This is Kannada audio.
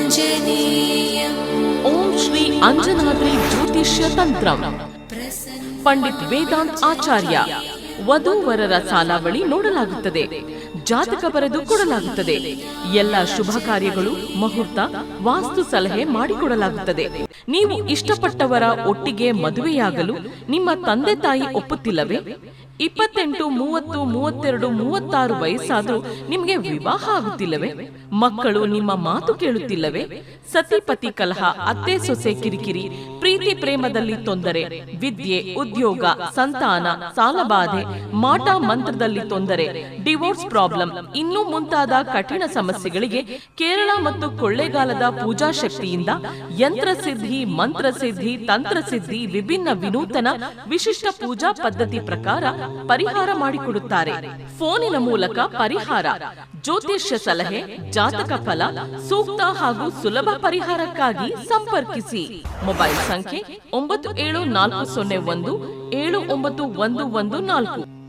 श्रीयाञ्जनेयम् ಓಂ ಶ್ರೀ ಅಂಜನಾದ್ರಿ ಜ್ಯೋತಿಷ್ಯ ತಂತ್ರ ಪಂಡಿತ್ ವೇದಾಂತ್ ಆಚಾರ್ಯ ವಧೂವರರ ಸಾಲಾವಳಿ ನೋಡಲಾಗುತ್ತದೆ ಜಾತಕ ಬರೆದು ಕೊಡಲಾಗುತ್ತದೆ. ಎಲ್ಲ ಶುಭ ಕಾರ್ಯಗಳು, ಮುಹೂರ್ತ, ವಾಸ್ತು ಸಲಹೆ ಮಾಡಿಕೊಡಲಾಗುತ್ತದೆ. ನೀವು ಇಷ್ಟಪಟ್ಟವರ ಒಟ್ಟಿಗೆ ಮದುವೆಯಾಗಲು ನಿಮ್ಮ ತಂದೆ ತಾಯಿ ಒಪ್ಪುತ್ತಿಲ್ಲವೇ? ಇಪ್ಪತ್ತೆಂಟು, ಮೂವತ್ತು, ಮೂವತ್ತೆರಡು, ಮೂವತ್ತಾರು ವಯಸ್ಸಾದರೂ ನಿಮಗೆ ವಿವಾಹ ಆಗುತ್ತಿಲ್ಲವೇ? ಮಕ್ಕಳು ನಿಮ್ಮ ಮಾತು ಕೇಳುತ್ತಿಲ್ಲವೇ? ಸತಿಪತಿ ಕಲಹ, ಅತ್ತೆ ಸೊಸೆ ಕಿರಿಕಿರಿ ಪ್ರೀತಿ ಪ್ರೇಮದಲ್ಲಿ ತೊಂದರೆ, ವಿದ್ಯೆ, ಉದ್ಯೋಗ, ಸಂತಾನ, ಸಾಲಬಾಧೆ, ಮಾಟ ಮಂತ್ರದಲ್ಲಿ ತೊಂದರೆ, ಡಿವೋರ್ಸ್ ಪ್ರಾಬ್ಲಮ್, ಇನ್ನೂ ಮುಂತಾದ ಕಠಿಣ ಸಮಸ್ಯೆಗಳಿಗೆ ಕೇರಳ ಮತ್ತು ಕೊಳ್ಳೇಗಾಲದ ಪೂಜಾ ಶಕ್ತಿಯಿಂದ ಯಂತ್ರಸಿದ್ಧಿ ಮಂತ್ರಸಿದ್ಧಿ ತಂತ್ರಸಿದ್ಧಿ ವಿಭಿನ್ನ ವಿನೂತನ ವಿಶಿಷ್ಟ ಪೂಜಾ ಪದ್ಧತಿ ಪ್ರಕಾರ ಪರಿಹಾರ ಮಾಡಿಕೊಡುತ್ತಾರೆ. ಫೋನಿನ ಮೂಲಕ ಪರಿಹಾರ, ಜ್ಯೋತಿಷ್ಯ ಸಲಹೆ, ಜಾತಕ ಫಲ, ಸೂಕ್ತ ಹಾಗೂ ಸುಲಭ ಪರಿಹಾರಕ್ಕಾಗಿ ಸಂಪರ್ಕಿಸಿ. ಮೊಬೈಲ್ ಸಂಖ್ಯೆ ಒಂಬತ್ತು ಏಳು ನಾಲ್ಕು ಸೊನ್ನೆ ಒಂದು ಏಳು ಒಂಬತ್ತು ಒಂದು ಒಂದು ನಾಲ್ಕು.